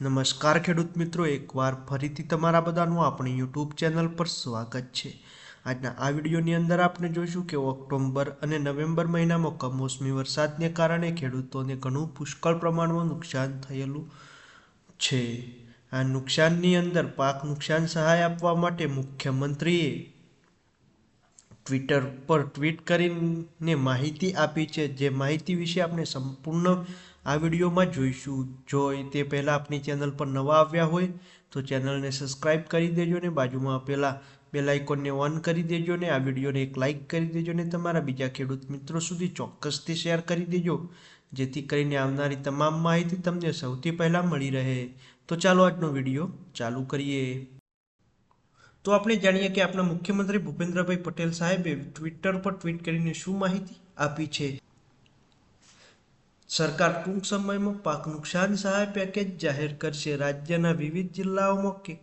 નમસ્કાર ખેડૂત મિત્રો, એકવાર ફરીથી તમારા બધાનું આપણી યુટ્યુબ ચેનલ પર સ્વાગત છે. આજના આ વિડીયોની અંદર આપણે જોઈશું કે ઓક્ટોબર અને નવેમ્બર મહિનામાં કમોસમી વરસાદને કારણે ખેડૂતોને ઘણું પુષ્કળ પ્રમાણમાં નુકસાન થયેલું છે. આ નુકસાનની અંદર પાક નુકસાન સહાય આપવા માટે મુખ્યમંત્રીએ ટ્વિટર પર ટ્વીટ કરીને માહિતી આપી છે. જે માહિતી વિશે આપણે સંપૂર્ણ આ વિડીયોમાં જોઈશું. જો તે પહેલાં આપની ચેનલ પર નવા આવ્યા હોય, તો ચેનલને સબસ્ક્રાઈબ કરી દેજો ને બાજુમાં આપેલા બેલ આઇકોનને ઓન કરી દેજો ને, આ વિડીયોને એક લાઇક કરી દેજો ને, તમારા બીજા ખેડૂત મિત્રો સુધી ચોક્કસથી શેર કરી દેજો, જેથી કરીને આવનારી તમામ માહિતી તમને સૌથી પહેલાં મળી રહે. તો ચાલો આજનો વીડિયો ચાલુ કરીએ. તો આપણે જાણીએ કે આપણા મુખ્યમંત્રી ભૂપેન્દ્રભાઈ પટેલ સાહેબે ટ્વિટર પર ટ્વીટ કરીને શું માહિતી આપી છે? સરકાર ટૂંક સમયમાં પાક નુકસાન સહાય પેકેજ જાહેર કરશે. રાજ્યના વિવિધ જિલ્લાઓમાં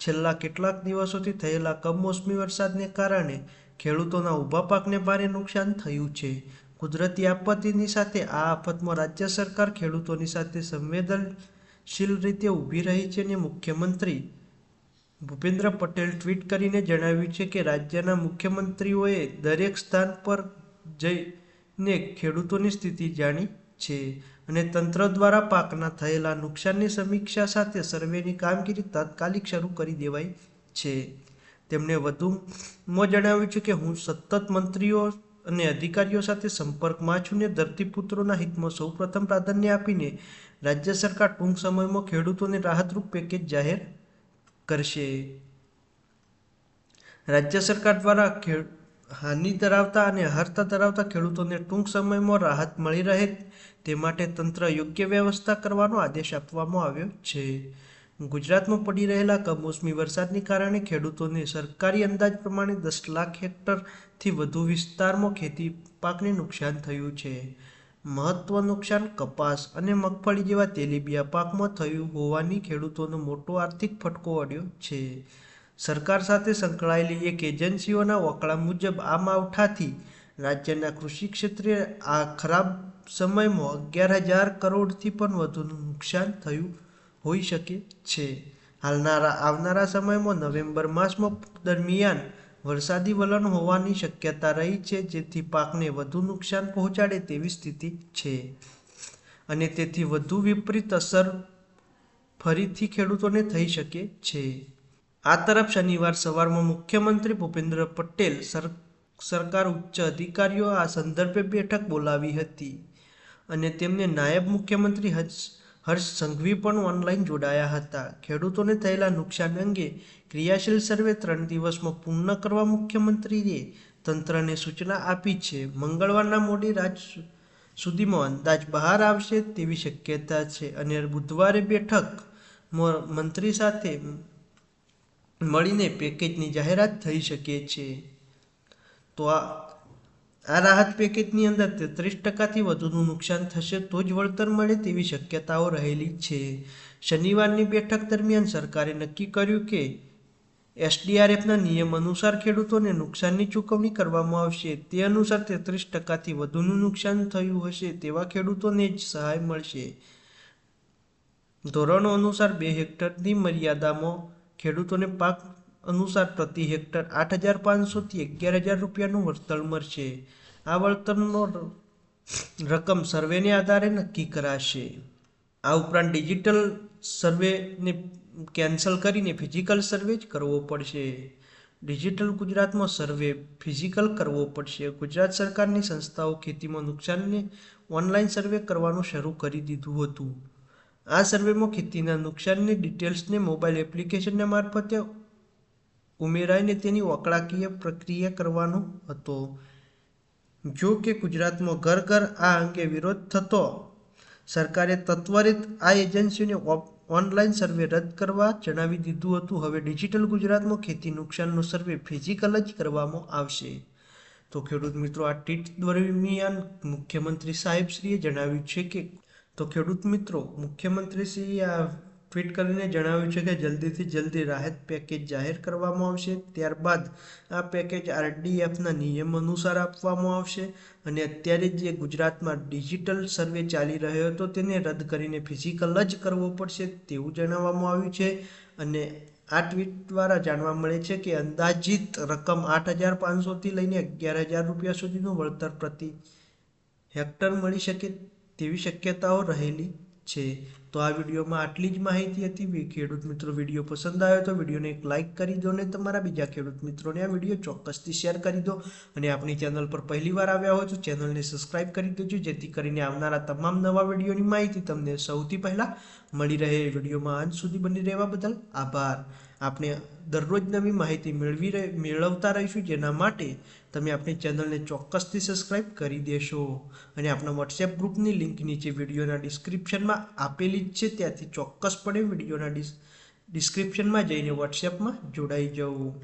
છેલ્લા કેટલાક દિવસોથી થયેલા કમોસમી વરસાદને કારણે ખેડૂતોના ઊભા પાકને ભારે નુકસાન થયું છે. કુદરતી આપત્તિની સાથે આ આફતમાં રાજ્ય સરકાર ખેડૂતોની સાથે સંવેદનશીલ રીતે ઊભી રહી છે અને મુખ્યમંત્રી ભૂપેન્દ્ર પટેલ ટ્વીટ કરીને જણાવ્યું છે કે રાજ્યના મુખ્યમંત્રીઓએ દરેક સ્થાન પર જઈને ખેડૂતોની સ્થિતિ જાણી છે અને તંત્ર દ્વારા પાકના થયેલા નુકસાનની સમીક્ષા સાથે સર્વેની કામગીરી તાત્કાલિક શરૂ કરી દેવાઈ છે. તેમણે વધુમાં જણાવ્યું છે કે હું સતત મંત્રીઓ અને અધિકારીઓ સાથે સંપર્કમાં છું ને ધરતીપુત્રોના હિતમાં સૌપ્રથમ પ્રાધાન્ય આપીને રાજ્ય સરકાર ટૂંક સમયમાં ખેડૂતોને રાહતરૂપ પેકેજ જાહેર કરશે. રાજ્ય સરકાર દ્વારા ખેડ હાનિ ધરાવતા અને હારતા ધરાવતા ખેડૂતોને ટૂંક સમયમાં રાહત મળી રહે તે માટે તંત્ર યોગ્ય વ્યવસ્થા કરવાનો આદેશ આપવામાં આવ્યો છે. ગુજરાતમાં પડી રહેલા કમોસમી વરસાદને કારણે ખેડૂતોને સરકારી અંદાજ પ્રમાણે દસ લાખ હેક્ટરથી વધુ વિસ્તારમાં ખેતી પાકને નુકસાન થયું છે. મહત્વ નુકસાન કપાસ અને મગફળી જેવા તેલીબિયા પાકમાં થયું હોવાની ખેડૂતોનો મોટો આર્થિક ફટકો અડ્યો છે. સરકાર સાથે સંકળાયેલી એક એજન્સીઓના વકળા મુજબ આ માવઠાથી રાજ્યના કૃષિ ક્ષેત્રે આ ખરાબ સમયમાં અગિયાર હજાર કરોડથી પણ વધુનું નુકસાન થયું હોઈ શકે છે. હાલનારા, આવનારા સમયમાં નવેમ્બર માસમાં દરમિયાન વરસાદી વલણ હોવાની શક્યતા રહી છે, જેથી પાકને વધુ નુકસાન પહોંચાડે તેવી સ્થિતિ છે. અને તેથી વધુ વિપરીત અસર ફરીથી ખેડૂતોને થઈ શકે છે. આ તરફ શનિવાર સવારમાં મુખ્યમંત્રી ભૂપેન્દ્ર પટેલ સરકાર ઉચ્ચ અધિકારીઓ આ સંદર્ભે બેઠક બોલાવી હતી અને તેમને નાયબ મુખ્યમંત્રી હર્ષ સંઘવી પણ ઓનલાઈન જોડાયા હતા. ખેડૂતોને થયેલા નુકસાન અંગે ક્રિયાશીલ સર્વે ત્રણ દિવસમાં પૂર્ણ કરવા મુખ્યમંત્રીએ તંત્રને સૂચના આપી છે. મંગળવારના મોડી રાત સુધીમાં અંદાજ બહાર આવશે તેવી શક્યતા છે અને બુધવારે બેઠક મંત્રી સાથે મળીને પેકેજની જાહેરાત થઈ શકે છે. તો આ આ રાહત પેકેજની અંદર તેત્રીસ ટકાથી વધુનું નુકસાન થશે તો જ વળતર મળે તેવી શક્યતાઓ રહેલી છે. શનિવારની બેઠક દરમિયાન સરકારે નક્કી કર્યું કે એસડીઆરએફના નિયમ અનુસાર ખેડૂતોને નુકસાનની ચૂકવણી કરવામાં આવશે. તે અનુસાર તેત્રીસ ટકાથી વધુનું નુકસાન થયું હશે તેવા ખેડૂતોને જ સહાય મળશે. ધોરણો અનુસાર બે હેક્ટરની મર્યાદામાં ખેડૂતોને પાક અનુસાર પ્રતિ હેક્ટર આઠ હજાર પાંચસોથી અગિયાર હજાર રૂપિયાનું વળતર મળશે. આ વળતરનો રકમ સર્વેને આધારે નક્કી કરાશે. આ ઉપરાંત ડિજિટલ સર્વેને કેન્સલ કરીને ફિઝિકલ સર્વે જ કરવો પડશે. ડિજિટલ ગુજરાતમાં સર્વે ફિઝિકલ કરવો પડશે. ગુજરાત સરકારની સંસ્થાઓ ખેતીમાં નુકસાનને ઓનલાઈન સર્વે કરવાનું શરૂ કરી દીધું હતું. આ સર્વેમાં ખેતીના નુકસાનની ડિટેલ્સને મોબાઈલ એપ્લિકેશનના મારફતે ઉમેરાઈને તેની આંકડાકીય પ્રક્રિયા કરવાનો હતો. જો કે ગુજરાતમાં ઘર ઘર આ અંગે વિરોધ થતો, સરકારે તત્વરિત આ એજન્સીને ઓનલાઈન સર્વે રદ કરવા જણાવી દીધું હતું. હવે ડિજિટલ ગુજરાતમાં ખેતી નુકસાનનો સર્વે ફિઝિકલ જ કરવામાં આવશે. તો ખેડૂત મિત્રો, આ ટીટ દરમિયાન મુખ્યમંત્રી સાહેબશ્રીએ જણાવ્યું છે કે તો ખેડૂત મિત્રો, મુખ્યમંત્રીશ્રીએ આ ટ્વીટ કરીને જણાવ્યું છે કે જલ્દીથી જલ્દી રાહત પેકેજ જાહેર કરવામાં આવશે. ત્યારબાદ આ પેકેજ આરડીએફના નિયમ અનુસાર આપવામાં આવશે અને અત્યારે જે ગુજરાતમાં ડિજિટલ સર્વે ચાલી રહ્યો હતો તેને રદ કરીને ફિઝિકલ જ કરવો પડશે તેવું જણાવવામાં આવ્યું છે. અને આ ટ્વીટ દ્વારા જાણવા મળે છે કે અંદાજિત રકમ આઠ હજાર પાંચસોથી લઈને અગિયાર હજાર રૂપિયા સુધીનું વળતર પ્રતિ હેક્ટર મળી શકે તેવી શક્યતાઓ રહેલી છે. તો આ વિડીયોમાં આટલી જ માહિતી હતી. ખેડૂત મિત્રો વીડિયો પસંદ આવ્યો તો વિડીયોને એક લાઇક કરી દો અને તમારા બીજા ખેડૂત મિત્રોને આ વીડિયો ચોક્કસથી શેર કરી દો. અને આપણી ચેનલ પર પહેલીવાર આવ્યા હોય તો ચેનલને સબસ્ક્રાઇબ કરી દેજો, જેથી કરીને આવનારા તમામ નવા વિડીયોની માહિતી તમને સૌથી પહેલાં મળી રહે. વિડીયોમાં અંત સુધી બની રહેવા બદલ આભાર. આપણે દરરોજ નવી માહિતી મેળવી મેળવતા રહીશું, જેના માટે તમે આપણી ચેનલને ચોક્કસથી સબસ્ક્રાઇબ કરી દેશો. અને આપણા વોટ્સએપ ગ્રુપની લિંક નીચે વિડીયોના ડિસ્ક્રિપ્શનમાં આપેલી જ છે ત્યાંથી ચોક્કસપણે વિડીયોના ડિસ્ક્રિપ્શનમાં જઈને વોટ્સએપમાં જોડાઈ જવું.